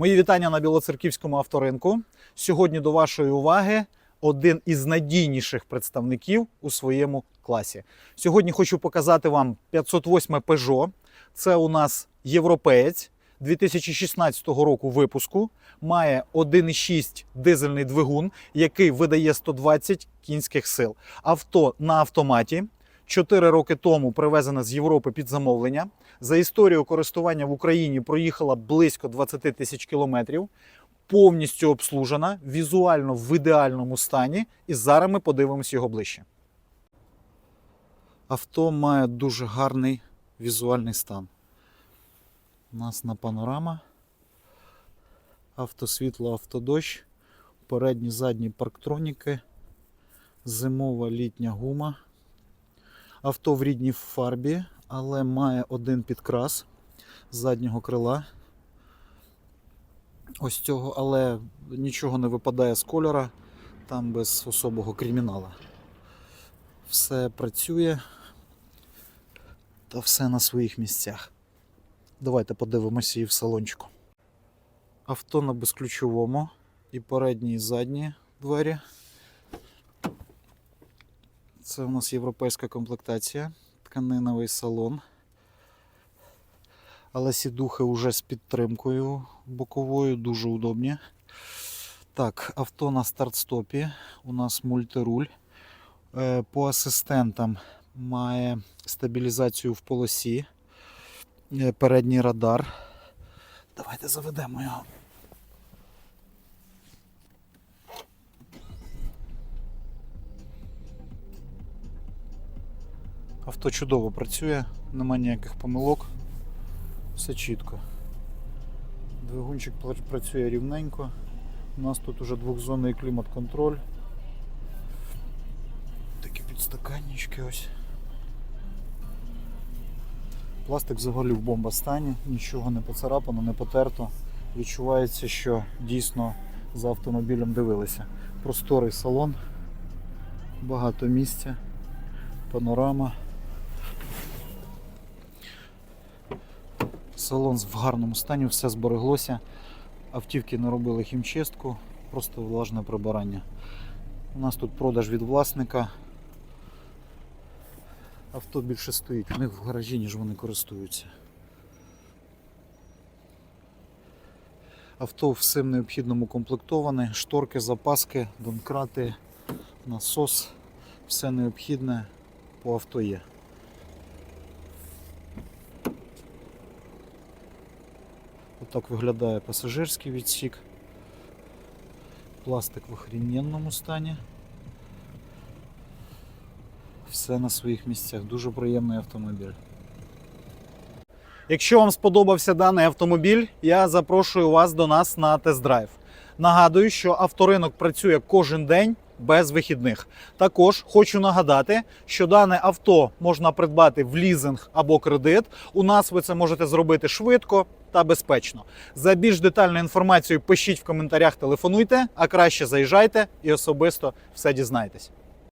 Мої вітання на Білоцерківському авторинку. Сьогодні до вашої уваги один із надійніших представників у своєму класі. Сьогодні хочу показати вам 508 Peugeot. Це у нас європеєць 2016 року випуску. Має 1,6 дизельний двигун, який видає 120 кінських сил. Авто на автоматі. 4 роки тому привезена з Європи під замовлення. За історію користування в Україні проїхала близько 20 тисяч кілометрів, повністю обслужена, візуально в ідеальному стані. І зараз ми подивимось його ближче. Авто має дуже гарний візуальний стан. У нас на панорама. Автосвітло, автодощ, передні задні парктроніки, зимова літня гума. Авто в рідній фарбі, але має один підкрас з заднього крила. Ось цього, але нічого не випадає з кольора, там без особого кримінала. Все працює та все на своїх місцях. Давайте подивимося і в салончику. Авто на безключовому і передні і задні двері. Це у нас європейська комплектація, тканиновий салон. Але сідухи вже з підтримкою боковою, дуже удобні. Так, авто на старт-стопі. У нас мультируль. Е, По асистентам має стабілізацію в полосі, е, передній радар. Давайте заведемо його. Авто чудово працює, нема ніяких помилок, все чітко. Двигунчик працює рівненько. У нас тут уже двохзонний клімат-контроль. Такі підстаканнички ось. Пластик взагалі в бомба стані, нічого не поцарапано, не потерто. Відчувається, що дійсно за автомобілем дивилися. Просторий салон, багато місця, панорама. Салон в гарному стані, все збереглося. Автівки не робили хімчистку, просто влажне прибирання. У нас тут продаж від власника. Авто більше стоїть в них в гаражі, ніж вони користуються. Авто всім необхідному комплектоване, шторки, запаски, донкрати, насос, все необхідне по авто є. Отак виглядає пасажирський відсік. Пластик в охрененному стані. Все на своїх місцях. Дуже приємний автомобіль. Якщо вам сподобався даний автомобіль, я запрошую вас до нас на тест-драйв. Нагадую, що авторинок працює кожен день без вихідних. Також хочу нагадати, що дане авто можна придбати в лізинг або кредит. У нас ви це можете зробити швидко та безпечно. За більш детальну інформацію пишіть в коментарях, телефонуйте, а краще заїжджайте і особисто все дізнаєтесь.